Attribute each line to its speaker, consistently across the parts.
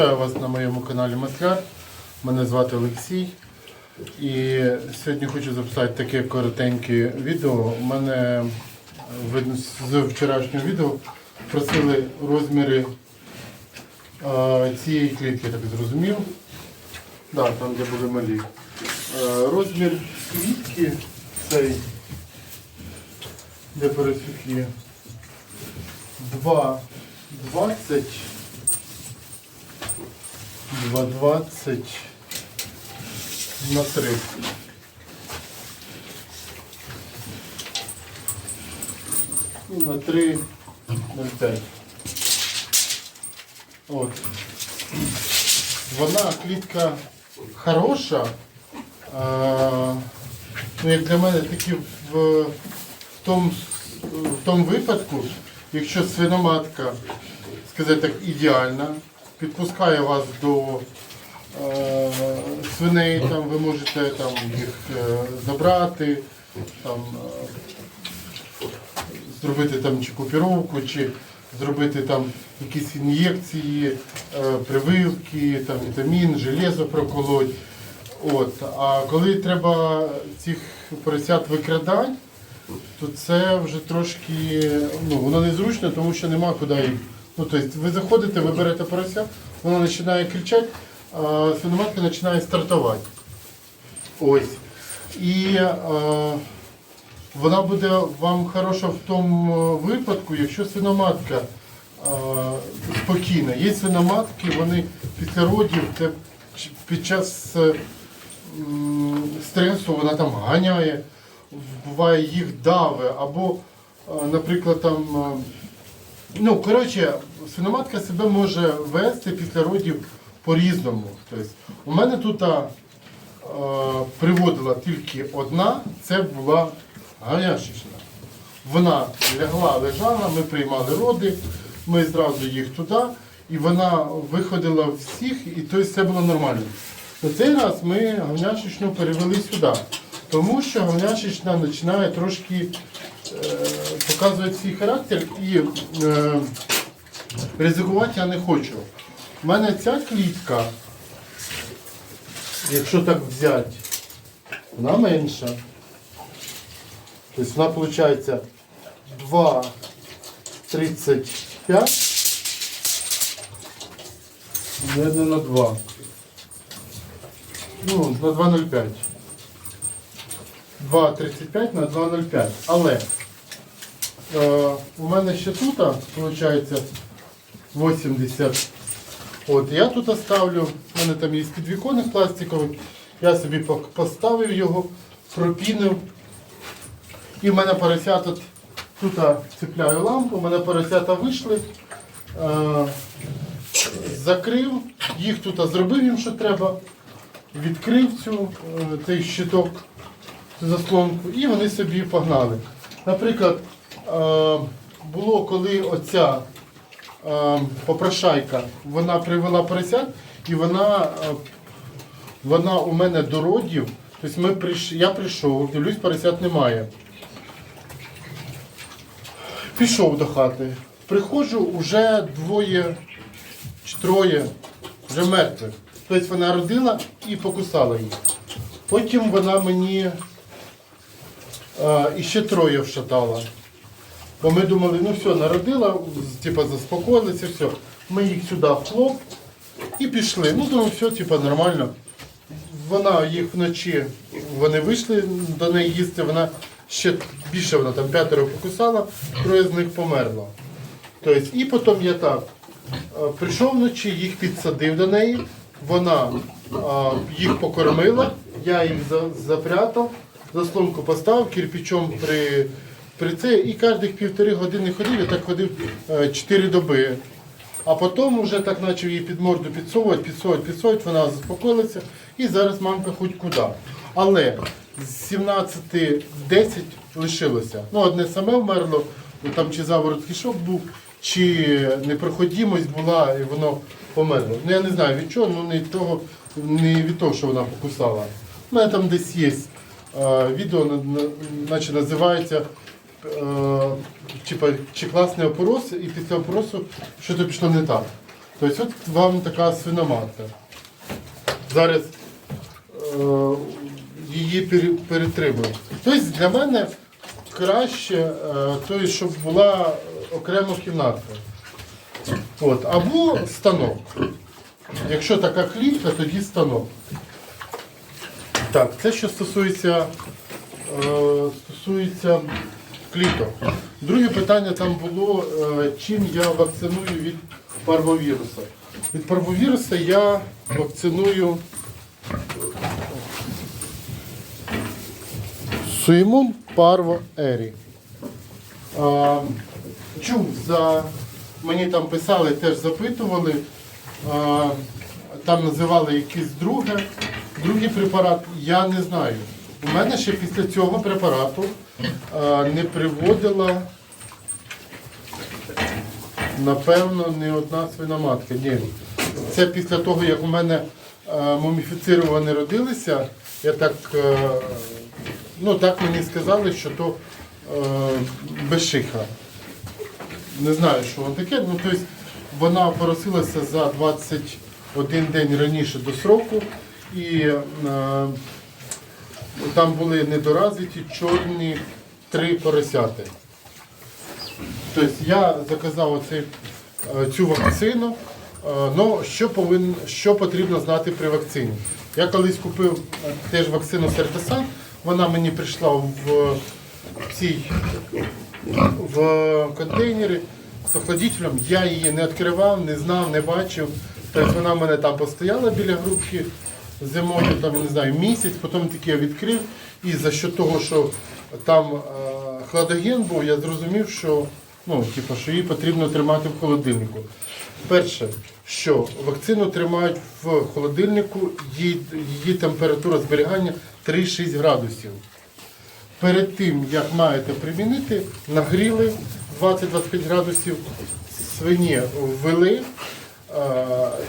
Speaker 1: Вітаю вас на моєму каналі Масляр. Мене звати Олексій. І сьогодні хочу записати таке коротеньке відео. У мене видно з вчорашнього відео просили розміри е, цієї клітки, я так зрозумів. Да, там, де були малі. Е, розмір клітки цей, де пересюки 2,20 2,20 на 3. І на 3 0,5. От. Вона клітка хороша. А, ну, як для мене такі в, в, тому, в тому випадку, якщо свиноматка, сказати так, ідеальна, підпускає вас до е, свиней, там ви можете там, їх е, забрати, там, е, зробити там чи купіровку, чи зробити там якісь ін'єкції, е, прививки, там, вітамін, железо проколоть. От. А коли треба цих поросят викрадати, то це вже трошки ну, воно незручно, тому що нема куди їх. Ну, тобто ви заходите, ви берете порося, воно починає кричати, а свиноматка починає стартувати. Ось. І е, вона буде вам хороша в тому випадку, якщо свиноматка е, спокійна. Є свиноматки, вони після родів те- під час е, м, стресу вона там ганяє, буває їх дави, або, е, наприклад, там. е, Ну, коротше, свиноматка себе може вести після родів по-різному. Тобто, у мене тут а, приводила тільки одна, це була ганяшечна. Вона лягла, лежала, ми приймали роди, ми зразу їх туди, і вона виходила всіх, і тобто все було нормально. На цей раз ми говняшечну перевели сюди, тому що говняшечна починає трошки е, показувати свій характер і е, ризикувати я не хочу. У мене ця клітка, якщо так взяти, вона менша. Тобто вона виходить 2,35. Наверное, на 2. Ну, на 2,05. 2,35 на 2,05. Але е, у мене ще тут, виходить, 80. От, я тут ставлю, у мене там є підвіконник пластиковий, я собі поставив його, пропінив. І в мене поросята тут цепляю лампу, у мене поросята вийшли, е, закрив, їх тут зробив їм, що треба, відкрив цю, цей щиток, цю заслонку, і вони собі погнали. Наприклад, е, було коли оця попрошайка, вона привела поросят, і вона, е, вона у мене до родів, тобто ми прийш... я прийшов, дивлюсь, поросят немає. Пішов до хати. Приходжу, вже двоє чи троє вже мертвих. Тобто вона родила і покусала їх. Потім вона мені е, іще троє вшатала. Бо ми думали, ну все, народила, типа заспокоїлися, все. Ми їх сюди в хлоп і пішли. Ну, думаю, все, типа нормально. Вона їх вночі, вони вийшли до неї їсти, вона ще більше вона там п'ятеро покусала, троє з них померло. Тобто, і потім я так е, прийшов вночі, їх підсадив до неї, вона е, їх покормила, я їх запрятав, заслонку поставив, кирпичом при, при це, і кожних півтори години ходив, я так ходив 4 доби. А потім вже так почав її під морду підсовувати, підсовувати, підсовувати, вона заспокоїлася і зараз мамка хоч куди. Але з 17-10 лишилося. Ну, одне саме вмерло, там чи заворот кишок був, чи непроходимость була, і воно померло. Ну я не знаю від чого, ну не від того, не від того, що вона покусала. У мене там десь є е, відео, на- на- наче називається е, типа, чи класний опорос, і після опоросу щось пішло не так. Тобто от вам така свиноматка. Зараз е, її пере- перетримую. Тобто для мене краще, е, тобто, щоб була окрема кімнатка. От. Або станок. Якщо така клітка, тоді станок. Так, це що стосується, е, стосується кліток. Друге питання там було, е, чим я вакциную від парвовіруса. Від парвовіруса я вакциную Суїмун Парво Ері. Чув за мені там писали, теж запитували. Там називали якийсь друге, другий препарат. Я не знаю. У мене ще після цього препарату не приводила, напевно, не одна свиноматка. Ні. Це після того, як у мене муміфіцировані родилися, я так, е, ну так мені сказали, що то е, безшиха. Не знаю, що воно таке. Ну, тобто вона поросилася за 21 день раніше до сроку, і е, там були недоразвиті чорні три поросяти. Тобто я заказав оцей, е, цю вакцину. Ну, що, повин, що потрібно знати при вакцині? Я колись купив е, теж вакцину Сердесан, вона мені прийшла в цій в контейнері з охладителем. Я її не відкривав, не знав, не бачив. Тобто вона в мене там постояла біля грубки зимою, там, не знаю, місяць, потім таки я відкрив. І за що того, що там е, хладоген був, я зрозумів, що, ну, типу, що її потрібно тримати в холодильнику. Перше, що вакцину тримають в холодильнику, її, її температура зберігання 3-6 градусів перед тим, як маєте примінити, нагріли 20-25 градусів, свині ввели.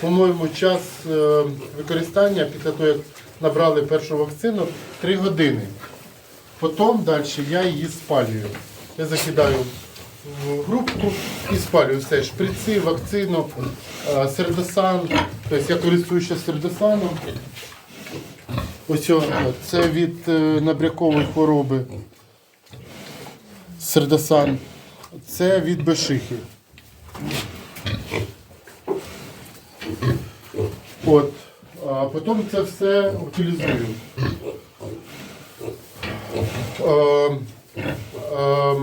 Speaker 1: По-моєму, час е, використання після того, як набрали першу вакцину, 3 години. Потім далі я її спалюю. Я закидаю в грубку і спалюю все. Шприци, вакцину, е, сердосан. Тобто я користуюся сердосаном. Ось це від е, набрякової хвороби. Сердосан. Це від бешихи. От. А потім це все утилізую. Е, е,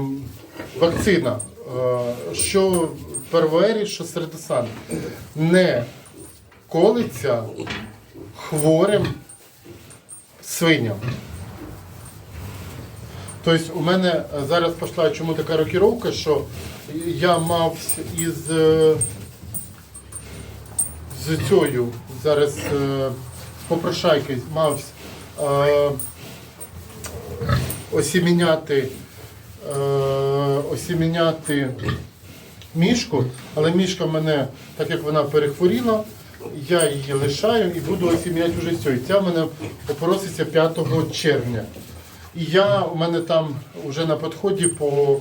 Speaker 1: вакцина. Е, що первері, що сердосан. Не колиться хворим свиням. Тобто у мене зараз пішла чому така рокіровка, що я мав із е, цією зараз е, попрошайки мав е, осіміняти, е, осіміняти мішку, але мішка мене, так як вона перехворіла, я її лишаю і буду осім'яти вже з цією. Ця в мене опороситься 5 червня. І я у мене там вже на підході по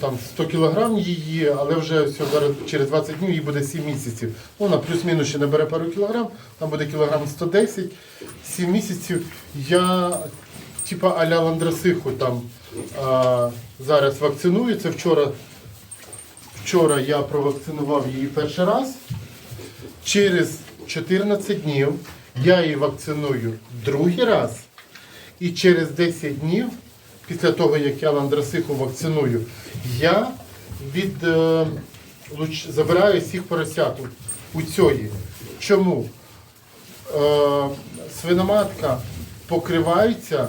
Speaker 1: там 100 кілограм її, але вже все, через 20 днів їй буде 7 місяців. Ну, Вона плюс-мінус ще набере пару кілограм, там буде кілограм 110, 7 місяців. Я типа аля ландрасиху там а, зараз вакциную. Вчора, вчора я провакцинував її перший раз. Через 14 днів я її вакциную другий раз. І через 10 днів, після того, як я ландрасиху вакциную, я від, е, луч, забираю всіх поросят у, у. Чому? Е, свиноматка покривається,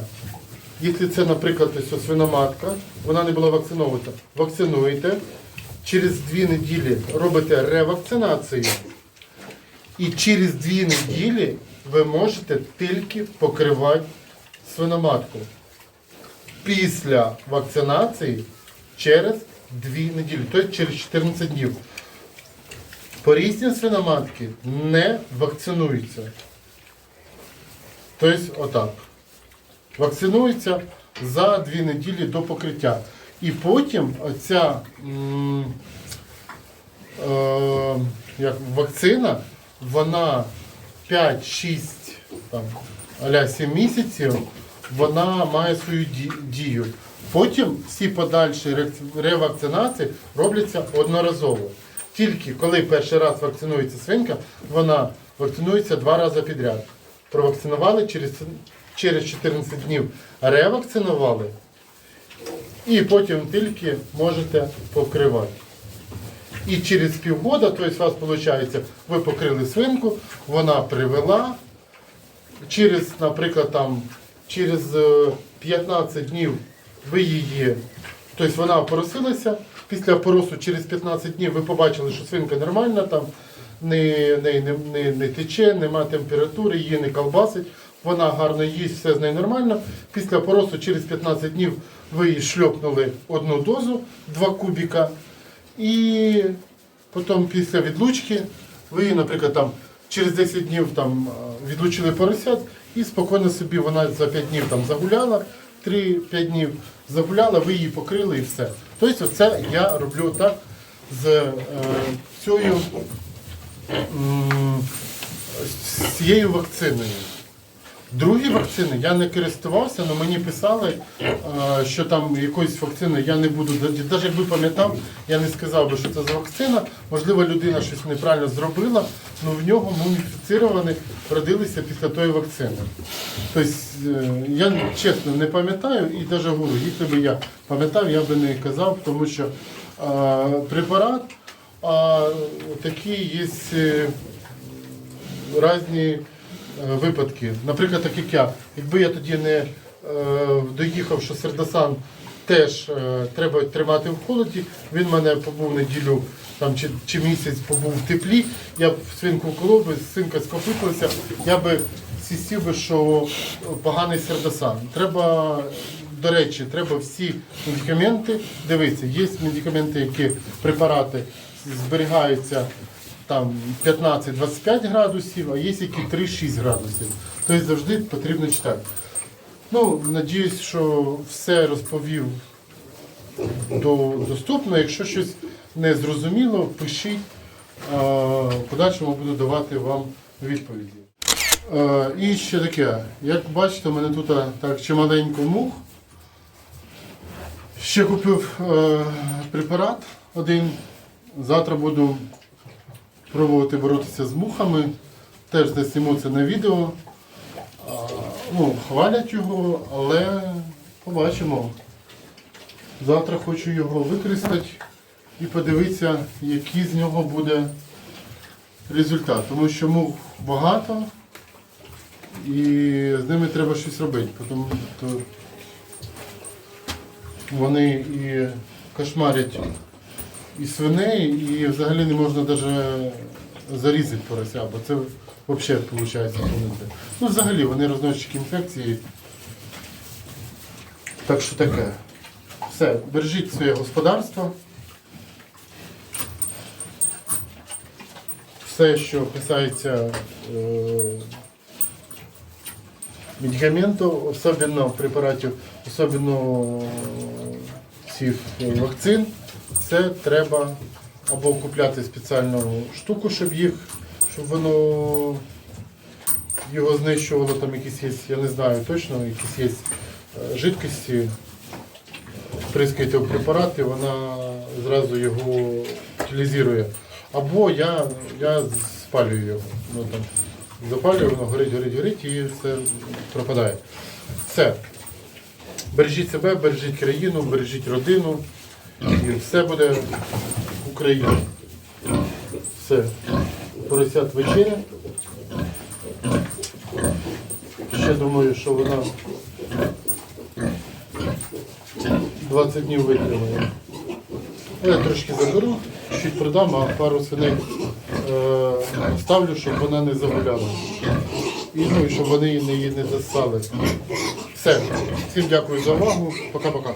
Speaker 1: якщо це, наприклад, ось свиноматка, вона не була вакцинована, вакцинуєте, через дві неділі робите ревакцинацію. І через дві неділі ви можете тільки покривати свиноматку. Після вакцинації через дві неділі, тобто через 14 днів. Порізні свиноматки не вакцинуються. Тобто отак. Вакцинуються за дві неділі до покриття. І потім оця е, вакцина, вона 5-6 там, 7 місяців, вона має свою дію. Потім всі подальші ревакцинації робляться одноразово. Тільки коли перший раз вакцинується свинка, вона вакцинується два рази підряд. Провакцинували через, через 14 днів ревакцинували, і потім тільки можете покривати. І через півгода, тобто у вас виходить, ви покрили свинку, вона привела. Через, наприклад, там, через е, 15 днів ви її, тобто вона поросилася, після поросу через 15 днів ви побачили, що свинка нормальна, там не, не, не, не, тече, нема температури, її не колбасить, вона гарно їсть, все з нею нормально. Після поросу через 15 днів ви їй шльопнули одну дозу, 2 кубіка. І потім після відлучки ви, наприклад, там через 10 днів там е, відлучили поросят і спокійно собі вона за 5 днів там загуляла, 3-5 днів загуляла, ви її покрили і все. Тобто це я роблю так з е, цією, е, цією вакциною. Другі вакцини я не користувався, але мені писали, е, що там якоїсь вакцини я не буду, навіть якби пам'ятав, я не сказав би, що це за вакцина. Можливо, людина щось неправильно зробила, але в нього муміфіцировані родилися після тої вакцини. Тобто е, я чесно не пам'ятаю і навіть говорю, якщо б я пам'ятав, я би не казав, тому що е, препарат а, такий є. різні випадки. Наприклад, так як я. Якби я тоді не е, доїхав, що сердосан теж е, треба тримати в холоді, він мене побув неділю там, чи, чи місяць побув в теплі, я б свинку вколов би, свинка скопитилася, я би сісів би, що поганий сердосан. Треба, до речі, треба всі медикаменти дивитися. Є медикаменти, які препарати зберігаються там 15-25 градусів, а є які 3-6 градусів. Тобто завжди потрібно читати. Ну, надіюсь, що все розповів до, доступно. Якщо щось не зрозуміло, пишіть. В подальшому буду давати вам відповіді. І ще таке. Як бачите, у мене тут так чималенько мух. Ще купив е, препарат один. Завтра буду пробувати боротися з мухами. Теж засніму це на відео. Ну, хвалять його, але побачимо. Завтра хочу його використати і подивитися, який з нього буде результат. Тому що мух багато і з ними треба щось робити. Тому то вони і кошмарять і свиней, і взагалі не можна навіть зарізати порося, бо це взагалі виходить. Ну, взагалі, вони розносчики інфекції. Так що таке. Все, бережіть своє господарство. Все, що касається е, медикаментів, особливо препаратів, особливо цих вакцин, це треба або купляти спеціальну штуку, щоб їх, щоб воно його знищувало, там якісь є, я не знаю точно, якісь є е, жидкості, прискаєте в і вона зразу його утилізує. Або я, я спалюю його. Ну, там, запалюю, воно горить, горить, горить і все пропадає. Все. Бережіть себе, бережіть країну, бережіть родину. І все буде Україна. Все. Поросят вечеря. Ще думаю, що вона 20 днів витримає. Я трошки заберу, чуть продам, а пару свиней е, ставлю, щоб вона не загуляла. І ну, щоб вони її не, засали. Все. Всім дякую за увагу. Пока-пока.